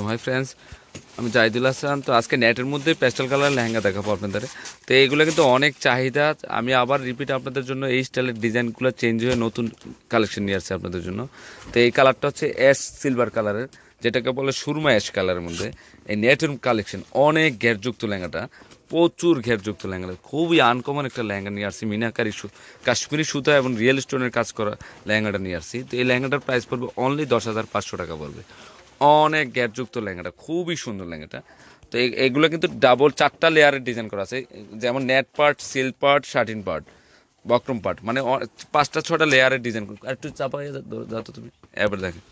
আলাইকুম। Hi friends আমি জাহিদুল হাসান। তো আজকে নেটের মধ্যে পেস্টাল কালার লেহেঙ্গা দেখাবো আপনাদের। তো এইগুলো কিন্তু অনেক চাহিদা। আমি আবার রিপিট আপনাদের জন্য এই স্টাইলের ডিজাইনগুলো চেঞ্জ হয়ে নতুন কালেকশন নিয়ে আসছে আপনাদের জন্য। তো এই কালারটা হচ্ছে অ্যাশ সিলভার কালারের যেটাকে বলে সুরমা অ্যাশ কালারের মধ্যে। এই নেটের কালেকশন অনেক ঘেরযুক্ত লেহেঙ্গাটা, প্রচুর ঘেরযুক্ত লেহেঙ্গা খুবই আনকমন একটা লেহেঙ্গা নিয়ে আসছি, মিনাকারি কাশ্মীরি সুতা এবং রিয়েল স্টোনের কাজ করা লেহেঙ্গাটা নিয়ে আসছি। তো এই লেহেঙ্গাটার প্রাইস পড়বে অনলি দশ হাজার পাঁচশো টাকা পড়বে। অনেক গ্যারযুক্ত লেহেঙ্গাটা খুবই সুন্দর লেহেঙ্গাটা। তো এগুলো কিন্তু ডাবল চারটা লেয়ারের ডিজাইন করা আছে। যেমন net part silk part satin part buckram part মানে পাঁচটা ছটা লেয়ারের ডিজাইন আর একটু চাপা যাও তো তুমি। এবার দেখেন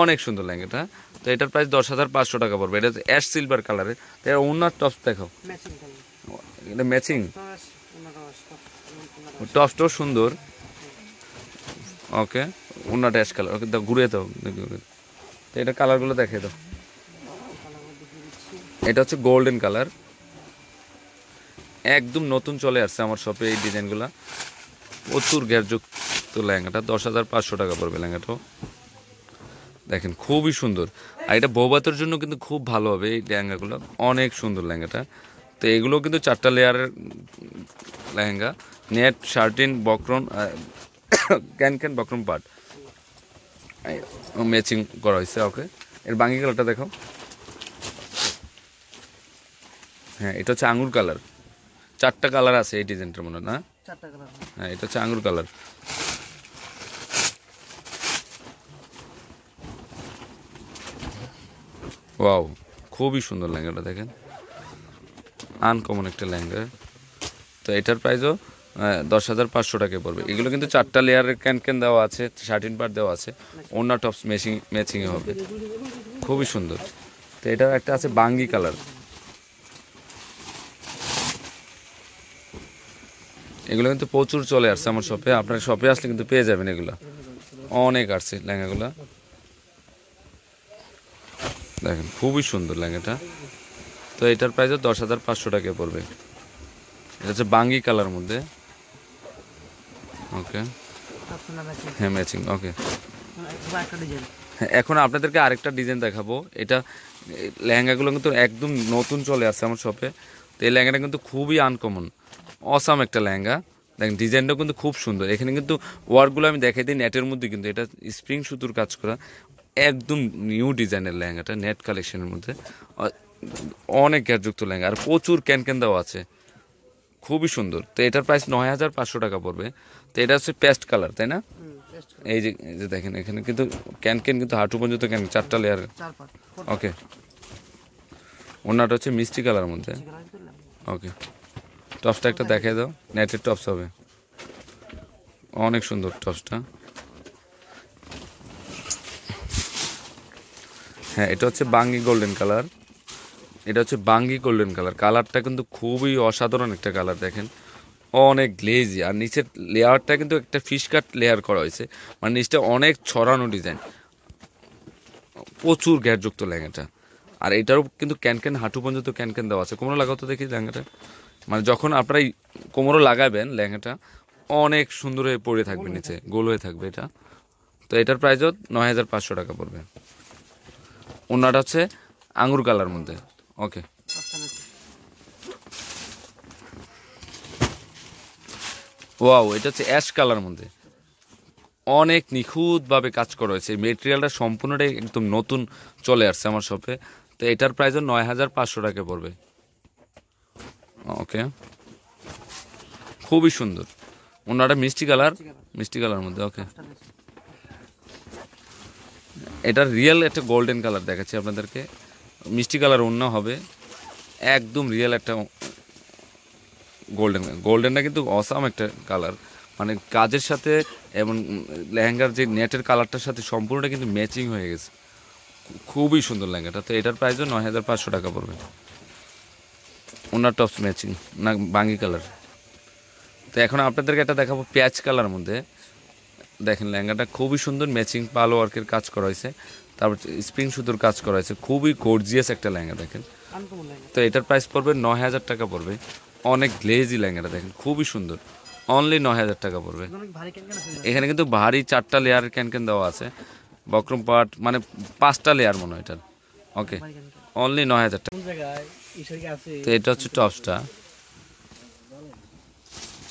অনেক সুন্দর লেহেঙ্গাটা। তো এটার প্রাইস দশ হাজার পাঁচশো টাকা পড়বে। এটা অ্যাশ সিলভার কালারের তো এর অন্য টপস দেখাও। এটা ম্যাচিং টপসটাও সুন্দর। ওকে অন্যটা অ্যাশ কালার ওকে ঘুরে দাও দেখি। তো এটা কালারগুলো দেখিয়ে দাও। এটা হচ্ছে গোল্ডেন কালার। একদম নতুন চলে আসছে আমার শপে এই ডিজাইনগুলো। প্রচুর গ্যারযুক্ত লেহেঙ্গাটা, দশ হাজার পাঁচশো টাকা পড়বে লেহেঙ্গাটাও। দেখেন, খুবই সুন্দর। আর এটা বৌবাতের জন্য কিন্তু খুব ভালো হবে এই লেহেঙ্গাগুলো। অনেক সুন্দর লেহেঙ্গাটা। তো এগুলো কিন্তু চারটা লেয়ারের lehenga. Net, satin, buckram can can buckram part. Matching করা হয়েছে ওকে এর বাঙ্গি কালারটা দেখো। হ্যাঁ এটা হচ্ছে আঙুর কালার চারটা কালার আছে এই ডিজাইনটার মনে হয় না? চারটা কালার হ্যাঁ এটা হচ্ছে আঙুর কালার ওয়াও খুবই সুন্দর লেহেঙ্গাটা দেখেন। আনকমন একটা লেহেঙ্গা। তো এটার প্রাইসও দশ হাজার পাঁচশো টাকায় পড়বে। এগুলো কিন্তু চারটা লেয়ারের ক্যান ক্যান দেওয়া আছে শার্টিন পার্ট দেওয়া আছে অন্য টপস ম্যাচিং ম্যাচিংয়ে হবে। খুবই সুন্দর। তো এটার একটা আছে বাঙ্গি কালার এগুলো কিন্তু প্রচুর চলে আসছে আমার শপে আপনার শপে আসলে কিন্তু পেয়ে যাবেন এগুলো। অনেক আসছে লেহেঙ্গাগুলো। দেখেন, খুবই সুন্দর লেহেঙ্গাটা। তো এটার প্রাইসও দশ হাজার পাঁচশো টাকা পড়বে। এটা হচ্ছে বাঙ্গি কালার মধ্যে। ওকে। হ্যাঁ ম্যাচিং ওকে। হ্যাঁ, এখন আপনাদেরকে আরেকটা ডিজাইন দেখাবো। এটা লেহেঙ্গাগুলো কিন্তু একদম নতুন চলে আসছে আমার শপে তো এই লেহেঙ্গাটা কিন্তু খুবই আনকমন অসাম একটা লেহেঙ্গা। দেখেন ডিজাইনটাও কিন্তু খুব সুন্দর। এখানে কিন্তু ওয়ার্কগুলো আমি দেখাই দিই নেটের মধ্যে কিন্তু। এটা স্প্রিং সুতোর কাজ করা। একদম নিউ ডিজাইনের লেহেঙ্গাটা নেট কালেকশনের মধ্যে। অনেক গ্যারযুক্ত লেহেঙ্গা। আর প্রচুর ক্যান ক্যান দেওয়া আছে। খুবই সুন্দর। তো এটার প্রাইস নয় হাজার পাঁচশো টাকা পড়বে। তো এটা হচ্ছে পেস্ট কালার তাই না? এই যে এই যে দেখেন এখানে কিন্তু ক্যান ক্যান কিন্তু হাঁটু পর্যন্ত ক্যান চারটা লেয়ার ওকে ওনাটা হচ্ছে মিষ্টি কালার মধ্যে। ওকে টপসটা একটা দেখাই দাও। নেটের টপস হবে। অনেক সুন্দর টপসটা হ্যাঁ এটা হচ্ছে বাঙ্গি গোল্ডেন কালার এটা হচ্ছে বাঙ্গি গোল্ডেন কালার কালারটা কিন্তু খুবই অসাধারণ একটা কালার দেখেন। অনেক গ্লেজি আর নিচের লেয়ারটা কিন্তু একটা ফিশ কাট লেয়ার করা হয়েছে। মানে নিচটা অনেক ছড়ানো ডিজাইন প্রচুর গ্যারযুক্ত লেহেঙ্গাটা। আর এটারও কিন্তু ক্যান ক্যান হাঁটু পর্যন্ত ক্যান ক্যান দেওয়া আছে। কোমরও লাগাও তো দেখি লেহেঙ্গাটা। মানে যখন আপনারা এই কোমরও লাগাবেন লেহেঙ্গাটা অনেক সুন্দর হয়ে পড়ে থাকবে নিচে। গোল হয়ে থাকবে এটা। তো এটার প্রাইসও নয় হাজার পাঁচশো টাকা পড়বে। অন্যটা হচ্ছে আঙুর কালার মধ্যে। ওকে ওয়াও এটা হচ্ছে অ্যাশ কালার মধ্যে। অনেক নিখুঁতভাবে কাজ করা হয়েছে। এই মেটেরিয়ালটা সম্পূর্ণটাই একদম নতুন চলে আসছে আমার শপে তো এটার প্রাইসও নয় হাজার পাঁচশো টাকা পড়বে। ওকে খুবই সুন্দর। অন্যটা মিষ্টি কালার মিষ্টি কালার মধ্যে ওকে এটা রিয়েল একটা গোল্ডেন কালার দেখাচ্ছি আপনাদেরকে। মিষ্টি কালার অন্য হবে। একদম রিয়েল একটা গোল্ডেন গোল্ডেনটা কিন্তু অসাম একটা কালার মানে কাজের সাথে এবং লেহেঙ্গার যে নেটের কালারটার সাথে সম্পূর্ণটা কিন্তু ম্যাচিং হয়ে গেছে। খুবই সুন্দর লেহেঙ্গাটা। তো এটার প্রাইসও নয় হাজার পাঁচশো টাকা পড়বে। ওনার টপস ম্যাচিং না বাঙ্গি কালার তো এখন আপনাদেরকে একটা দেখাবো পেঁয়াজ কালার মধ্যে। দেখেন লেহেঙ্গাটা খুবই সুন্দর ম্যাচিং পালো ওয়ার্কের কাজ করা হয়েছে তারপর স্প্রিং সুতোর কাজ করা হয়েছে খুবই গর্জিয়াস একটা লেহেঙ্গা দেখেন। তো এটার প্রাইস পড়বে নয় হাজার টাকা পড়বে। অনেক গ্লেজি ল্যাঙ্গাটা দেখেন খুবই সুন্দর। অনলি নয় হাজার টাকা পড়বে। এখানে কিন্তু ভারী চারটা লেয়ার ক্যান ক্যান দেওয়া আছে। বক্রম পাট মানে পাঁচটা লেয়ার মনে হয় এটার। ওকে অনলি নয় হাজার টাকা। তো এটা হচ্ছে টপসটা।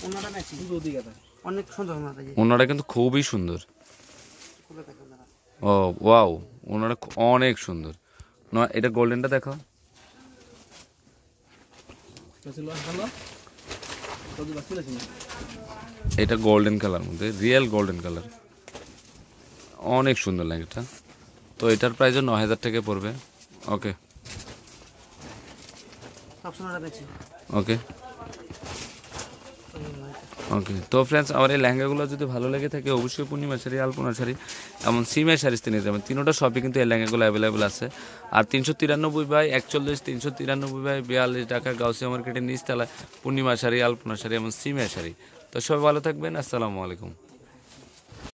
ওনাটা ম্যাচিং। অনেক সুন্দর ওনাটা যে। ওনারা কিন্তু খুবই সুন্দর। ও ওয়াও ওনারা অনেক সুন্দর। ন- এটা গোল্ডেনটা দেখো এটা গোল্ডেন কালার মধ্যে রিয়েল গোল্ডেন কালার অনেক সুন্দর লেহেঙ্গাটা তো এটার প্রাইসও ন হাজার টাকা পড়বে। ওকে ওকে ওকে তো ফ্রেন্ডস আমার এই লেহেঙ্গাগুলো যদি ভালো লেগে থাকে অবশ্যই পূর্ণিমা শাড়ি আলপনা শাড়ি এমন সিমের শাড়িতে নিয়ে যাবেন তিনোটা শপে কিন্তু এই লেহেঙ্গাগুলো অ্যাভেলেবেল আছে। আর তিনশো তিরানব্বই বাই একচল্লিশ, তিনশো তিরানব্বই বাই বিয়াল্লিশ, ঢাকা, গাউসিয়া মার্কেটের নিচতলায় পূর্ণিমা শাড়ি, আলপনা শাড়ি এবং সিমিয়া শাড়ি। তো সবাই ভালো থাকবেন, আসসালামু আলাইকুম।